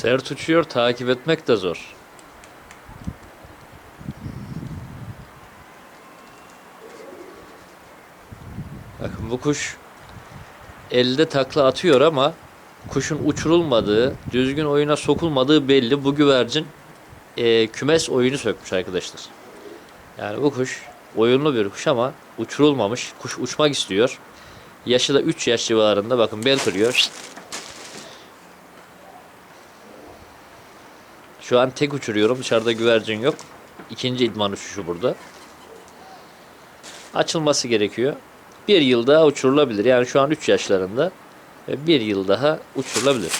Sert uçuyor, takip etmek de zor. Bakın bu kuş elde takla atıyor ama kuşun uçurulmadığı, düzgün oyuna sokulmadığı belli. Bu güvercin e, kümes oyunu sökmüş arkadaşlar. Yani bu kuş oyunlu bir kuş ama uçurulmamış. Kuş uçmak istiyor. Yaşı da 3 yaş civarında. Bakın bel kırıyor. Şu an tek uçuruyorum. Dışarıda güvercin yok. İkinci idman uçuşu burada. Açılması gerekiyor. Bir yıl daha uçurulabilir. Yani şu an 3 yaşlarında. Ve bir yıl daha uçurulabilir.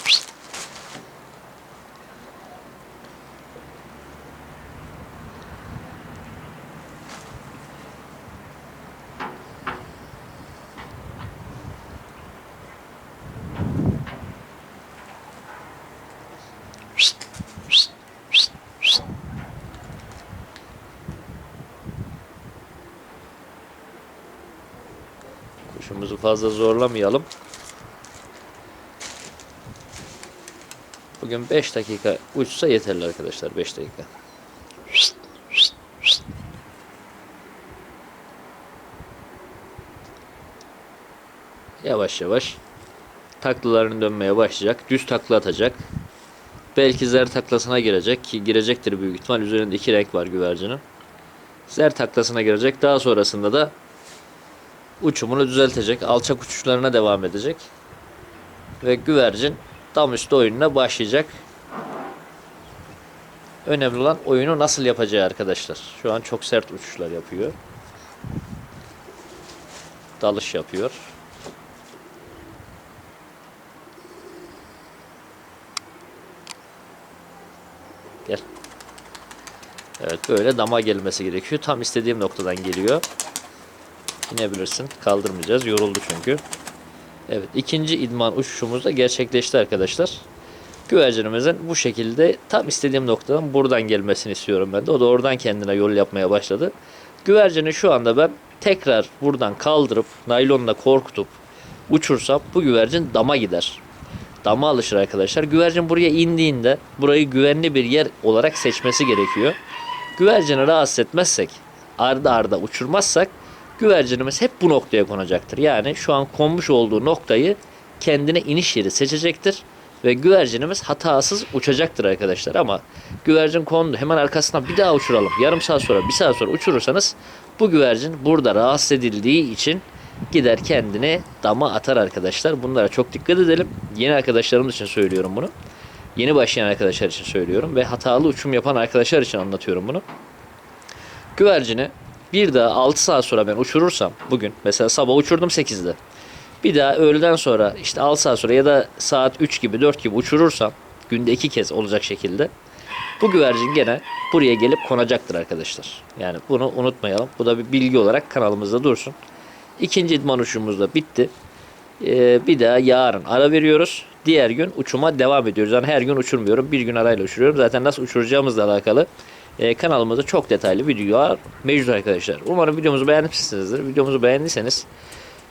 Kuşumuzu fazla zorlamayalım. Bugün 5 dakika uçsa yeterli arkadaşlar 5 dakika. Yavaş yavaş taklalarını dönmeye başlayacak. Düz takla atacak. Belki zer taklasına girecek ki girecektir büyük ihtimal. Üzerinde iki renk var güvercinin. Zer taklasına girecek. Daha sonrasında da uçumunu düzeltecek. Alçak uçuşlarına devam edecek. Ve güvercin tam üstü oyununa başlayacak. Önemli olan oyunu nasıl yapacağı arkadaşlar. Şu an çok sert uçuşlar yapıyor. Dalış yapıyor. Gel. Evet böyle dama gelmesi gerekiyor. Tam istediğim noktadan geliyor. İnebilirsin. Kaldırmayacağız. Yoruldu çünkü. Evet ikinci idman uçuşumuz da gerçekleşti arkadaşlar. Güvercinimizin bu şekilde tam istediğim noktadan buradan gelmesini istiyorum ben de. O da oradan kendine yol yapmaya başladı. Güvercini şu anda ben tekrar buradan kaldırıp naylonla korkutup uçursam bu güvercin dama gider. Dama alışır arkadaşlar. Güvercin buraya indiğinde burayı güvenli bir yer olarak seçmesi gerekiyor. Güvercini rahatsız etmezsek, arda arda uçurmazsak güvercinimiz hep bu noktaya konacaktır. Yani şu an konmuş olduğu noktayı kendine iniş yeri seçecektir ve güvercinimiz hatasız uçacaktır arkadaşlar. Ama güvercin kondu hemen arkasından bir daha uçuralım. Yarım saat sonra bir saat sonra uçurursanız bu güvercin burada rahatsız edildiği için gider kendini dama atar arkadaşlar. Bunlara çok dikkat edelim. Yeni arkadaşlarımız için söylüyorum bunu. Yeni başlayan arkadaşlar için söylüyorum ve hatalı uçum yapan arkadaşlar için anlatıyorum bunu. Güvercini bir daha 6 saat sonra ben uçurursam bugün mesela sabah uçurdum 8'de. Bir daha öğleden sonra işte 6 saat sonra ya da saat 3 gibi 4 gibi uçurursam günde 2 kez olacak şekilde bu güvercin gene buraya gelip konacaktır arkadaşlar. Yani bunu unutmayalım. Bu da bir bilgi olarak kanalımızda dursun. İkinci idman uçuşumuz da bitti. Ee, bir daha yarın ara veriyoruz. Diğer gün uçuma devam ediyoruz. Yani her gün uçurmuyorum. Bir gün arayla uçuruyorum. Zaten nasıl uçuracağımızla alakalı e, kanalımızda çok detaylı videolar mevcut arkadaşlar. Umarım videomuzu beğenmişsinizdir. Videomuzu beğendiyseniz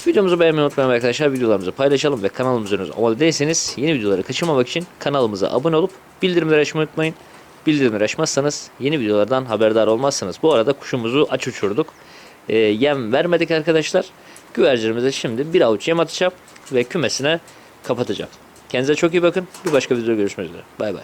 videomuzu beğenmeyi unutmayın arkadaşlar. Videolarımızı paylaşalım ve kanalımıza abone değilseniz yeni videoları kaçırmamak için kanalımıza abone olup bildirimleri açmayı unutmayın. Bildirimleri açmazsanız yeni videolardan haberdar olmazsınız. Bu arada kuşumuzu aç uçurduk. E, yem vermedik arkadaşlar. Güvercinimize şimdi bir avuç yem atacağım ve kümesine kapatacağım. Kendinize çok iyi bakın. Bir başka videoda görüşmek üzere. Bay bay.